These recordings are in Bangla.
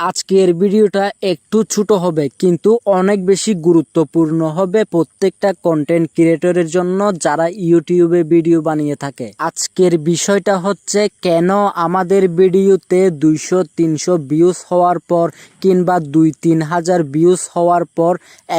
আজকের ভিডিওটা একটু ছোট হবে, কিন্তু অনেক বেশি গুরুত্বপূর্ণ হবে প্রত্যেকটা কন্টেন্ট ক্রিয়েটরের জন্য যারা ইউটিউবে ভিডিও বানিয়ে থাকে। আজকের বিষয়টা হচ্ছে, কেন আমাদের ভিডিওতে দুইশো, তিনশো ভিউজ হওয়ার পর কিংবা দুই, তিন হাজার ভিউজ হওয়ার পর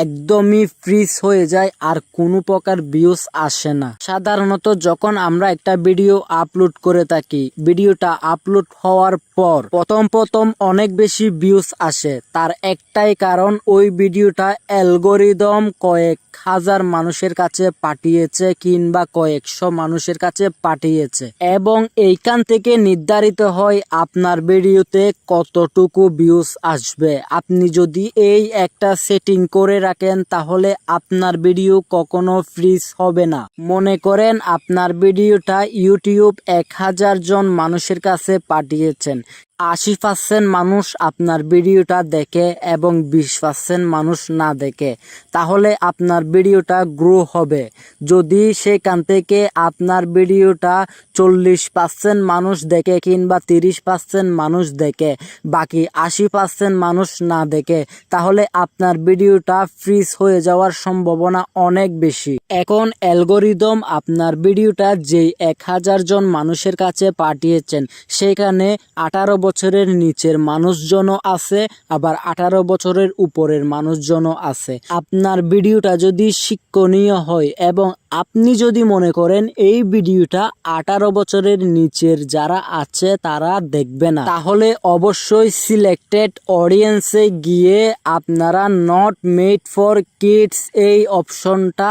একদমই ফ্রিজ হয়ে যায় আর কোনো প্রকার ভিউজ আসে না। সাধারণত যখন আমরা একটা ভিডিও আপলোড করে থাকি ভিডিওটা আপলোড হওয়ার পর প্রথম প্রথম অনেক বেশি ভিউজ আসে। তার একটাই কারণ, ওই ভিডিওটা অ্যালগোরিদম কয়েক হাজার মানুষের কাছে পাঠিয়েছে কিংবা কয়েকশো মানুষের কাছে পাঠিয়েছে। এবং এইখান থেকে নির্ধারিত হয় আপনার ভিডিওতে কতটুকু ভিউজ আসবে। আপনি যদি এই একটা সেটিং করে রাখেন, তাহলে আপনার ভিডিও কখনো ফ্রিজ হবে না। মনে করেন, আপনার ভিডিওটা ইউটিউব এক হাজার জন মানুষের কাছে পাঠিয়েছেন। আশি পার্সেন্ট মানুষ আপনার ভিডিওটা দেখে এবং বিশ পার্সেন্ট মানুষ না দেখে, তাহলে আপনার ভিডিওটা গ্রো হবে। যদি সেখান থেকে আপনার ভিডিওটা চল্লিশ পার্সেন্ট মানুষ দেখে কিংবা তিরিশ পার্সেন্ট মানুষ দেখে, বাকি আশি পার্সেন্ট মানুষ না দেখে, তাহলে আপনার ভিডিওটা ফ্রিজ হয়ে যাওয়ার সম্ভাবনা অনেক বেশি। এখন অ্যালগোরিদম আপনার ভিডিওটা যেই এক হাজার জন মানুষের কাছে পাঠিয়েছেন, সেখানে আঠারো বছরের নিচের মানুষজনও আছে, আবার আঠারো বছরের উপরের মানুষজনও আছে। আপনার ভিডিওটা যদি শিক্ষণীয় হয় এবং আপনি যদি মনে করেন এই ভিডিওটা আঠারো বছরের নিচের যারা আছে তারা দেখবে না, তাহলে অবশ্যই সিলেক্টেড অডিয়েন্সে গিয়ে আপনারা নট মেড ফর কিডস এই অপশনটা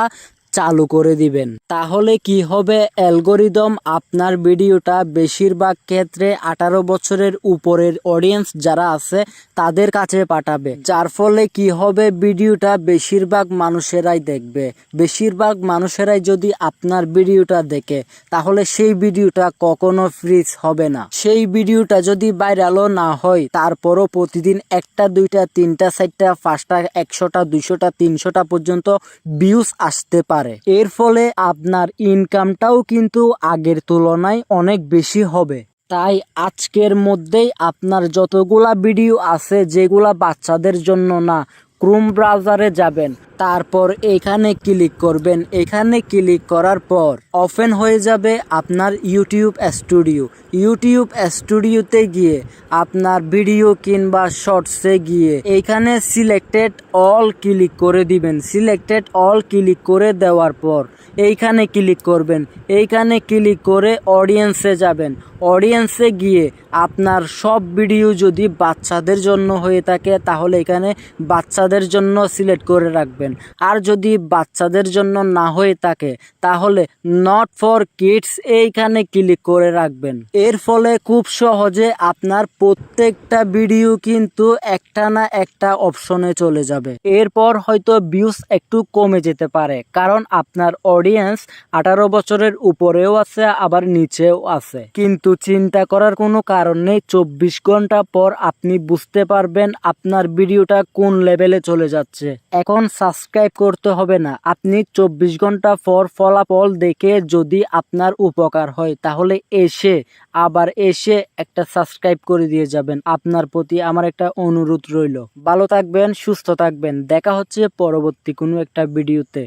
চালু করে দিবেন। তাহলে কি হবে? অ্যালগোরিদম আপনার ভিডিওটা বেশিরভাগ ক্ষেত্রে আঠারো বছরের উপরের অডিয়েন্স যারা আছে, তাদের কাছে পাঠাবে। যার ফলে কি হবে? ভিডিওটা বেশিরভাগ মানুষেরাই দেখবে। বেশিরভাগ মানুষেরাই যদি আপনার ভিডিওটা দেখে, তাহলে সেই ভিডিওটা কখনো ফ্রিজ হবে না। সেই ভিডিওটা যদি ভাইরালও না হয়, তারপরও প্রতিদিন একটা, দুইটা, তিনটা, চারটা, পাঁচটা, একশোটা, দুইশোটা, তিনশোটা পর্যন্ত ভিউজ আসতে পারে। এর ফলে আপনার ইনকামটাও কিন্তু আগের তুলনায় অনেক বেশি হবে। তাই আজকের মধ্যেই আপনার যতগুলা ভিডিও আছে, যেগুলা বাচ্চাদের জন্য না ক্রোম ব্রাউজারে যাবেন। তারপর এখানে ক্লিক করবেন। এখানে ক্লিক করার পর ওপেন হয়ে যাবে আপনার ইউটিউব স্টুডিও। ইউটিউব স্টুডিওতে গিয়ে আপনার ভিডিও কিংবা শর্টসে গিয়ে এইখানে সিলেক্টেড অল ক্লিক করে দিবেন। সিলেক্টেড অল ক্লিক করে দেওয়ার পর এইখানে ক্লিক করবেন। এইখানে ক্লিক করে অডিয়েন্সে যাবেন। অডিয়েন্সে গিয়ে আপনার সব ভিডিও যদি বাচ্চাদের জন্য হয়ে থাকে, তাহলে এখানে বাচ্চাদের জন্য সিলেক্ট করে রাখবেন। আর যদি বাচ্চাদের জন্য না হয়ে থাকে, তাহলে নট ফর কিডস এইখানে ক্লিক করে রাখবেন। এর ফলে খুব সহজে আপনার প্রত্যেকটা ভিডিও কিন্তু একটা না একটা অপশনে চলে যাবে। এরপর হয়তো ভিউজ একটু কমে যেতে পারে, কারণ আপনার অডিয়েন্স আঠারো বছরের উপরেও আছে, আবার নিচেও আছে। কিন্তু চিন্তা করার কোনো কারণ নেই, চব্বিশ ঘণ্টা পর আপনি বুঝতে পারবেন আপনার ভিডিওটা কোন লেভেলে চলে যাচ্ছে। এখন সাবস্ক্রাইব করতে হবে না। আপনি চব্বিশ ঘণ্টা পর ফলাফল দেখে যদি আপনার উপকার হয়, তাহলে এসে, আবার এসে একটা সাবস্ক্রাইব করে দিয়ে যাবেন। আপনার প্রতি আমার একটা অনুরোধ রইল। ভালো থাকবেন, সুস্থ থাকবেন। দেখা হচ্ছে পরবর্তী কোনো একটা ভিডিওতে